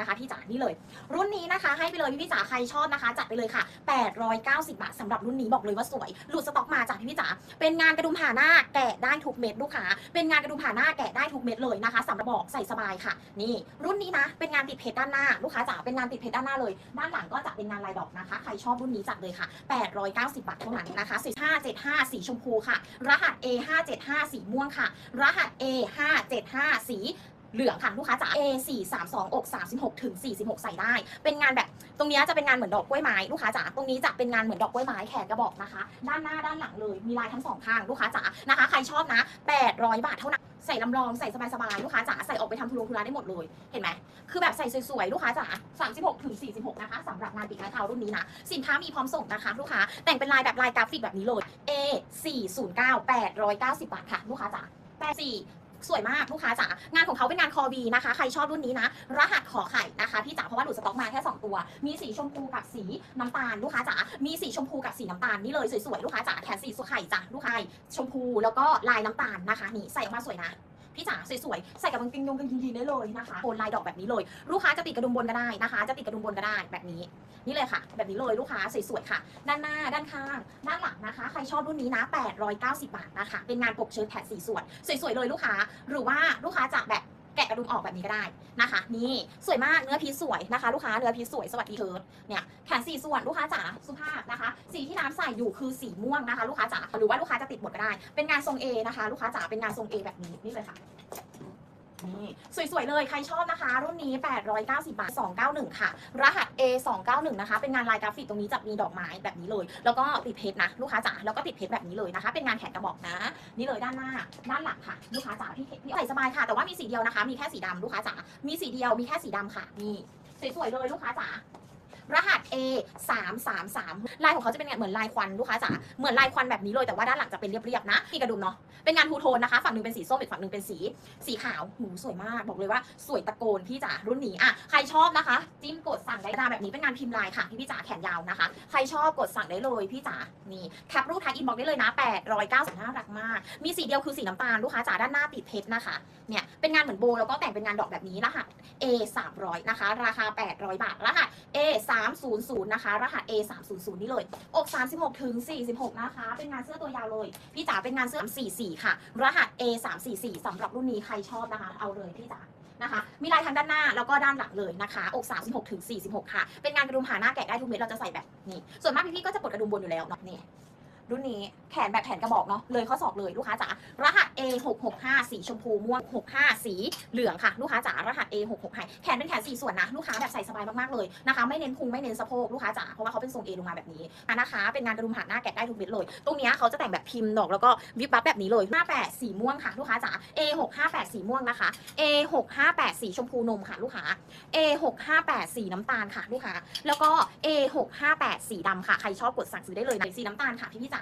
นะคะพี่จ๋านี่เลย รุ่นนี้นะคะ ให้ไปเลยพี่พี่จ๋าใครชอบนะคะ จัดไปเลยค่ะ 890 บาทสำหรับรุ่นนี้บอกเลยว่าสวย หลุดสต็อกมาจากพี่พี่จ๋าเป็นงานกระดุมผ่าหน้าแกะได้ทุกเม็ดลูกค้าเป็นงานกระดุมผ่าหน้าแกะได้ทุกเม็ดเลยนะคะสำหรับบอกใส่สบายค่ะ นี่ รุ่นนี้นะเป็นงานติดเพชรด้านหน้าลูกค้าจ๋าเป็นงานติดเพชรด้านหน้าเลย ด้านหลังก็จะเป็นงานลายดอกนะคะ ใครชอบรุ่นนี้จัดเลยค่ะ 890 บาทเท่านั้นนะคะ4575สีชมพูค่ะ รหัส A 575สีม่วงค่ะ รหัส A 575สี เหลืองค่ะลูกค้าจ๋า A 4 3 2อก36ถึง46 ใส่ได้ เป็นงานแบบตรงนี้จะเป็นงานเหมือนดอกกล้วยไม้ลูกค้าจ๋าตรงนี้จะเป็นงานเหมือนดอกกล้วยไม้แขนกระบอกนะคะ ด้านหน้าด้านหลังเลยมีลายทั้งสองข้างลูกค้าจ๋านะคะใครชอบนะ 800 บาทเท่านั้นใส่ลำลองใส่สบายๆลูกค้าจ๋าใส่ออกไปทำทุรงทุราได้หมดเลยเห็นไหมคือแบบใส่สวยๆลูกค้าจ๋า36ถึง46นะคะสำหรับงานปีกไม้เทารุ่นนี้นะสินค้ามีพร้อมส่งนะคะ ลูกค้าแต่งเป็นลายแบบลายกราฟิกแบบนี้เลย A 4 0 9 890 บาทค่ะ ลูกค้าจ๋า84 สวยมากลูกค้าจ๋างานของเขาเป็นงานคอวีนะคะ ใครชอบรุ่นนี้นะ รหัสขอไข่นะคะพี่จ๋าเพราะว่าหนูสต็อกมาแค่ 2 ตัว มีสีชมพูกับสีน้ำตาลลูกค้าจ๋ามีสีชมพูกับสีน้ำตาลนี่เลยสวยๆลูกค้าจ๋าแขนสีสุไข่จ้ะลูกค้าชมพูแล้วก็ลายน้ำตาลนะคะนี่ใส่ออกมาสวยนะ พี่จ๋าสวยๆใส่กับกางเกงยงกางเกงยีนได้เลยนะคะโคนลายดอกแบบนี้เลย ลูกค้าจะติดกระดุมบนก็ได้นะคะ จะติดกระดุมบนก็ได้แบบนี้ นี่เลยค่ะ แบบนี้เลยลูกค้าสวยๆค่ะ ด้านหน้าด้านข้าง ด้านหลังนะคะ ใครชอบรุ่นนี้นะ890 บาทนะคะ เป็นงานปกเชิ้ตแขนสีส่วน สวยๆเลยลูกค้า หรือว่าลูกค้าจะแบบ แกะกระดุมออกแบบนี้ก็ได้นะคะ นี่สวยมากเนื้อพีสวยนะคะ ลูกค้าเนื้อพีสวยสวัสดีเทิร์ดเนี่ยแขนสีส่วนลูกค้าจ๋าสุภาพนะคะ สีที่น้ำใส่อยู่คือสีม่วงนะคะ ลูกค้าจ๋าหรือว่าลูกค้าจะติดหมดก็ได้ เป็นงานทรง A นะคะ ลูกค้าจ๋าเป็นงานทรง A แบบนี้นี่เลยค่ะ นี่สวยๆเลยใครชอบนะคะ รุ่นนี้ 890 บาท 291 ค่ะ รหัส A 291นะคะ เป็นงานลายกราฟิกตรงนี้จะมีดอกไม้แบบนี้เลย แล้วก็ติดเพชรนะ ลูกค้าจ๋า แล้วก็ติดเพชรแบบนี้เลยนะคะ เป็นงานแขนกระบอกนะ นี่เลยด้านหน้า ด้านหลังค่ะ ลูกค้าจ๋าพี่พี่ใส่สบายค่ะ แต่ว่ามีสีเดียวนะคะ มีแค่สีดำลูกค้าจ๋า มีสีเดียว มีแค่สีดำค่ะ นี่ สวยๆเลยลูกค้าจ๋า รหัส A 3 3 3ลายของเขาจะเป็นเหมือนลายควันลูกค้าจ๋าเหมือนลายควันแบบนี้เลยแต่ว่าด้านหลังจะเป็นเรียบๆนะมีกระดุมเนาะเป็นงานทูโทนนะคะ ฝั่งหนึ่งเป็นสีส้มอีกฝั่งหนึ่งเป็นสี สีขาวหูสวยมากบอกเลยว่าสวยตะโกนพี่จ๋ารุ่นนี้อะใครชอบนะคะ จิ้มกดสั่งได้ตามแบบนี้เป็นงานพิมพ์ลายค่ะพี่พี่จ๋าแขนยาวนะคะ ใครชอบกดสั่งได้เลยพี่จ๋านี่แคปรูปทักอินบอกได้เลยนะ890น่ารักมาก มีสีเดียวคือสีน้ำตาลลูกค้าจ๋าด้านหน้าติดเพชรนะคะเนี่ยเป็นงานเหมือนโบแล้วก็แต่งเป็นงานดอกแบบนี้รหัส A 300นะคะราคา 800 บาทรหัส A 300 นะคะ รหัส A 300 นี่เลย อก 36 ถึง 46 นะคะ เป็นงานเสื้อตัวยาวเลย พี่จ๋าเป็นงานเสื้อ44 ค่ะ รหัส A 344สำหรับรุ่นนี้ใครชอบนะคะ เอาเลยพี่จ๋านะคะ มีลายทั้งด้านหน้าแล้วก็ด้านหลังเลยนะคะ อก 36 ถึง 46 ค่ะ เป็นงานกระดุมผาหน้าแกะได้ทุกเม็ด เราจะใส่แบบนี้ ส่วนมากพี่ๆก็จะปลดกระดุมบนอยู่แล้วเนาะนี่ รุ่นนี้แขนแบบแขนกระบอกเนาะเลยข้อศอกเลยลูกค้าจ๋ารหัส A 6 6 5สีชมพูม่วง65 สีเหลืองค่ะ ลูกค้าจ๋ารหัส A 6 6 5แขนเป็นแขนสี่ส่วนนะ ลูกค้าแบบใส่สบายมากๆเลยนะคะ ไม่เน้นพุงไม่เน้นสะโพกลูกค้าจ๋าเพราะว่าเขาเป็นทรง A ลงมาแบบนี้นะคะ เป็นงานกระดุมผ่าหน้าแกะได้ทุกเม็ดเลย ตรงนี้เขาจะแต่งแบบพิมพ์ดอกแล้วก็วิบวับแบบนี้เลย58สีม่วงค่ะ ลูกค้าจ๋า A 6 5 8สีม่วงนะคะ A 6 5 8สีชมพูนมค่ะ ลูกค้า A 6 5 8สีน้ำตาลค่ะลูกค้าแล้วก็ A 6 5 8สีดำค่ะใครชอบกดสั่งซื้อได้เลยนะสีน้ำตาลค่ะพี่พี่จ๋า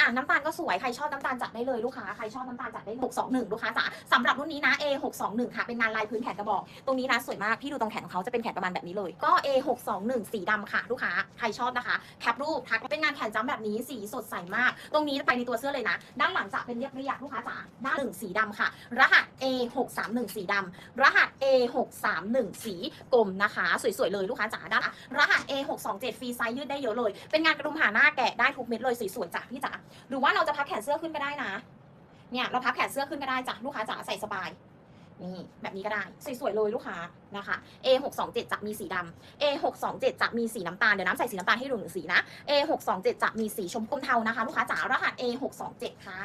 อะน้ำตาลก็สวยใครชอบน้ำตาลจัดได้เลยลูกค้าใครชอบน้ำตาลจัดได้621 ลูกค้าจ๋าสำหรับรุ่นนี้นะ A 621ค่ะเป็นงานลายพื้นแขนกระบอก ตรงนี้นะสวยมากพี่ดูตรงแขนของเขาจะเป็นแขนประมาณแบบนี้เลย ก็ A 621สีดำค่ะ ลูกค้าใครชอบนะคะแคปรูปทักเป็นงานแขนจ้ำแบบนี้สีสดใสมาก ตรงนี้ไปในตัวเสื้อเลยนะ ด้านหลังจะเป็นเรียบเรียบลูกค้าจ๋าด้านหนึ่งสีดำค่ะ รหัส A 631สีดำรหัส A 631สีกลมนะคะ สวยๆเลยลูกค้าจ๋าด้านรหัส A 627ฟรีไซส์ยืดได้เยอะเลย เป็นงานกระดุมผาหน้าแกะได้ทุกเม็ดเลยสวยๆจ้ะพี่จ๋าหรือว่าเราจะพับแขนเสื้อขึ้นก็ได้นะ เนี่ยเราพับแขนเสื้อขึ้นก็ได้จ้ะลูกค้าจ๋าใส่สบาย นี่แบบนี้ก็ได้สวยๆเลยลูกค้านะคะ A 6 2 7จะมีสีดำ A 6 2 7จะมีสีน้ำตาลเดี๋ยวน้ำใส่สีน้ำตาลให้ดูหนึ่งสีนะ A 6 2 7จะมีสีชมพูเทานะคะ ลูกค้าจ๋ารหัส A 6 2 7ค่ะ